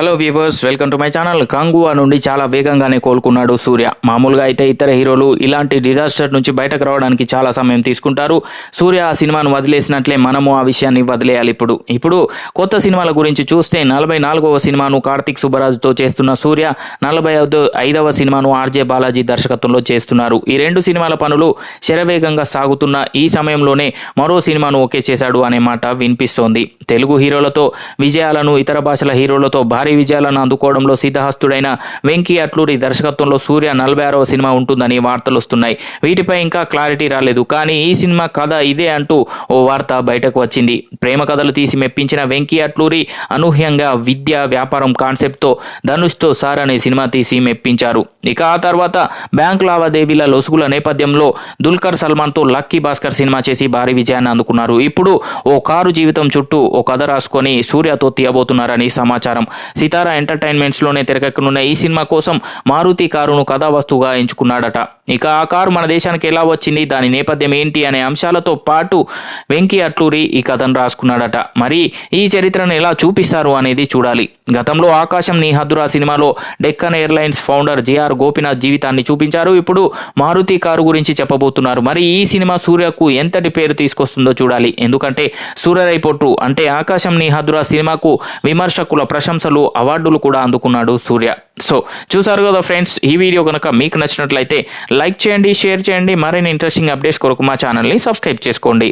Hello viewers welcome to my channel Kanguva నుండి చాలా వేగంగానే కోలుకున్నాడు సూర్య. మామూలుగా అయితే ఇతర హీరోలు ఇలాంటి డిజాస్టర్ నుంచి బయటకు రావడానికి చాలా సమయం తీసుకుంటారు. సూర్య ఆ సినిమాను వదిలేసినట్లే మనము ఆ విషయాన్ని వదిలేయాలి ఇప్పుడు. ఇప్పుడు కొత్త సినిమాల గురించి చూస్తే నలభై నాలుగవ సినిమాను కార్తిక్ సుబ్బరాజుతో చేస్తున్న సూర్య నలభై ఐదవ సినిమాను ఆర్జే బాలాజీ దర్శకత్వంలో చేస్తున్నారు. ఈ రెండు సినిమాల పనులు శరవేగంగా సాగుతున్న ఈ సమయంలోనే మరో సినిమాను ఓకే చేశాడు అనే మాట వినిపిస్తోంది. తెలుగు హీరోలతో విజయాలను ఇతర భాషల హీరోలతో భారీ విజయాలను అందుకోవడంలో సిద్ధహస్తుడైన వెంకీ అట్లూరి దర్శకత్వంలో సూర్య నలభై ఆరవ సినిమా ఉంటుందని వార్తలు వస్తున్నాయి. వీటిపై ఇంకా క్లారిటీ రాలేదు. కానీ ఈ సినిమా కథ ఇదే అంటూ ఓ వార్త బయటకు వచ్చింది. ప్రేమ కథలు తీసి మెప్పించిన వెంకీ అట్లూరి అనూహ్యంగా విద్య వ్యాపారం కాన్సెప్ట్తో ధనుష్తో సార్ అనే సినిమా తీసి మెప్పించారు. ఇక ఆ తర్వాత బ్యాంక్ లావాదేవీల లొసుగుల నేపథ్యంలో దుల్కర్ సల్మాన్తో లక్కీ భాస్కర్ సినిమా చేసి భారీ విజయాన్ని అందుకున్నారు. ఇప్పుడు ఓ కారు జీవితం చుట్టూ ఓ ఓ కథ రాసుకొని సూర్యతో తీయబోతున్నారని సమాచారం. సితారా ఎంటర్టైన్మెంట్స్లోనే తెరకెక్కనున్న ఈ సినిమా కోసం మారుతి కారును కథావస్తువుగా ఎంచుకున్నాడట. ఇక ఆ కారు మన దేశానికి ఎలా వచ్చింది దాని నేపథ్యం ఏంటి అనే అంశాలతో పాటు వెంకీ అట్లూరి ఈ కథను రాసుకున్నాడట. మరి ఈ చరిత్రను ఎలా చూపిస్తారు అనేది చూడాలి. గతంలో ఆకాశం నీ హద్దురా సినిమాలో Deccan airlines founder G R Gopinath జీవితాన్ని చూపించారు. ఇప్పుడు మారుతి కారు గురించి చెప్పబోతున్నారు. మరి ఈ సినిమా సూర్యకు ఎంతటి పేరు తీసుకొస్తుందో చూడాలి. ఎందుకంటే సూర్యరైపోట్టు అంటే ఆకాశం నీ హద్దురా సినిమాకు విమర్శకుల ప్రశంసలు అవార్డులు కూడా అందుకున్నాడు సూర్య. సో చూసారు కదా ఫ్రెండ్స్ ఈ వీడియో కనుక మీకు నచ్చినట్లయితే లైక్ చేయండి షేర్ చేయండి. మరిన్ని ఇంట్రెస్టింగ్ అప్డేట్స్ కొరకు మా ఛానల్ని సబ్స్క్రైబ్ చేసుకోండి.